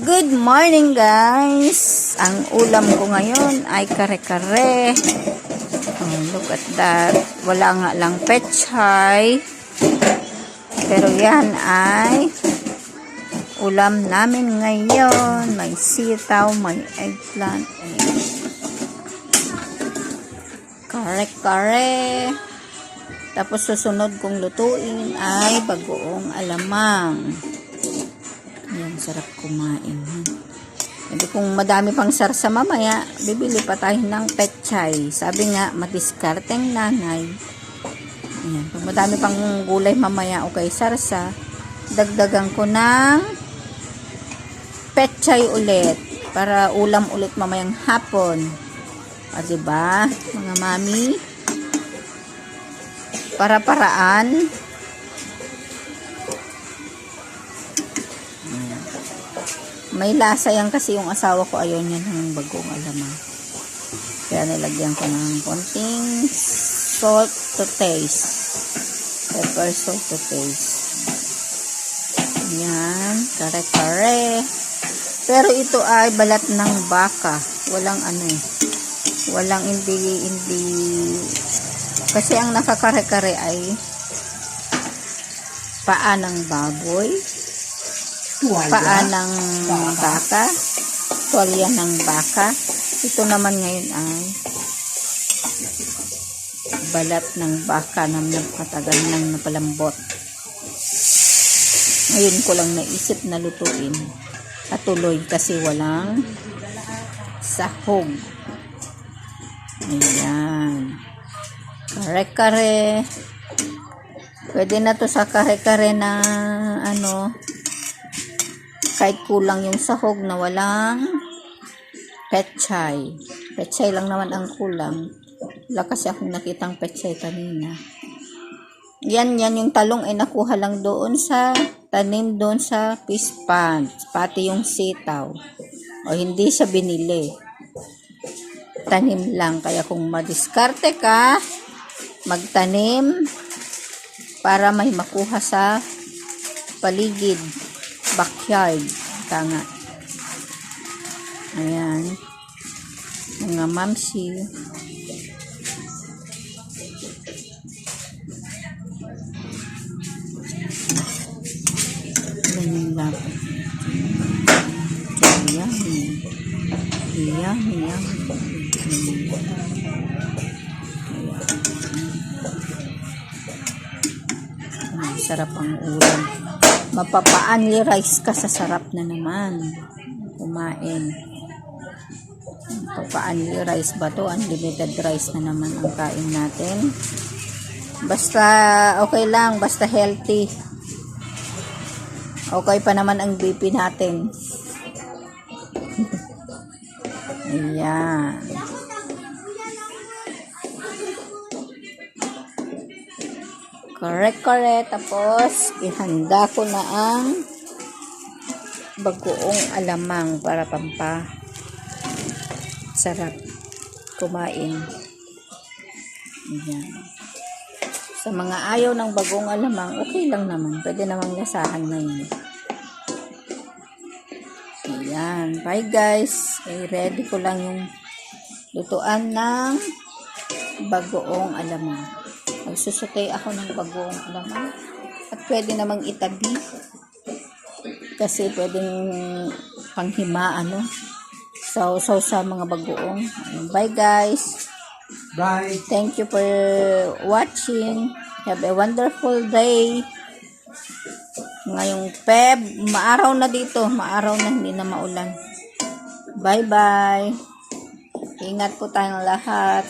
Good morning guys! Ang ulam ko ngayon ay kare-kare. Oh, look at that. Wala nga lang pechay. Pero yan ay ulam namin ngayon. May sitaw, may eggplant. Kare-kare. Tapos susunod kong lutuin ay bagoong alamang. Ayan, sarap kumain. Hindi kung madami pang sarsa mamaya, bibili pa tayo ng petchay. Sabi nga, madiskarteng nanay. Ayan, kung madami pang gulay mamaya o kay sarsa, dagdagan ko ng petchay ulit para ulam ulit mamayang hapon. O, diba, mga mami? Para-paraan. May lasa yan kasi yung asawa ko ayaw niya ng bagong alamang. Kaya nilagyan ko ng konting salt to taste. Pepper salt to taste. Yan. Kare-kare. Pero ito ay balat ng baka. Walang ano eh. Walang hindi, hindi. Kasi ang nakakare-kare ay paa ng baboy paa ng baka, tuwalya ng baka. Ito naman ngayon ay balat ng baka na napatagal nang napalambot. Ngayon ko lang naisip na lutuin. At tuloy kasi walang sahog. Ayan. Kare-kare. Pwede na to sa kare-kare na ano, kahit kulang yung sahog na walang petchay. Petchay lang naman ang kulang. Wala kasi akong nakitang petchay kanina. Yan, yan yung talong ay nakuha lang doon sa tanim doon sa fish pond. Pati yung sitaw. O hindi siya binili. Tanim lang. Kaya kung madiskarte ka, magtanim para may makuha sa paligid backyard. Tanga. Ayan. Mga mamsi. Ganyan dapat. Yummy. Yummy, yummy. Sarap ang ulam mapapa-only rice ka sa sarap na naman. Kumain. Mapapa-only rice ba to? Unlimited rice na naman ang kain natin. Basta okay lang. Basta healthy. Okay pa naman ang BP natin. Ayan Correct, correct. Tapos, ihanda ko na ang bagoong alamang para pampa sarap kumain. Ayan. Sa mga ayaw ng bagong alamang, okay lang naman. Pwede namang lasahan na yun. Ayan. Bye guys. Eh, ready ko lang yung lutuan ng bagoong alamang. Magsusutay ako ng bagoong alamang. At pwede namang itabi. Kasi pwedeng panghima, ano. So, so sa mga bagoong. Bye guys. Bye. Thank you for watching. Have a wonderful day. Ngayong Feb, maaraw na dito. Maaraw na, hindi na maulan. Bye-bye. Ingat po tayong lahat.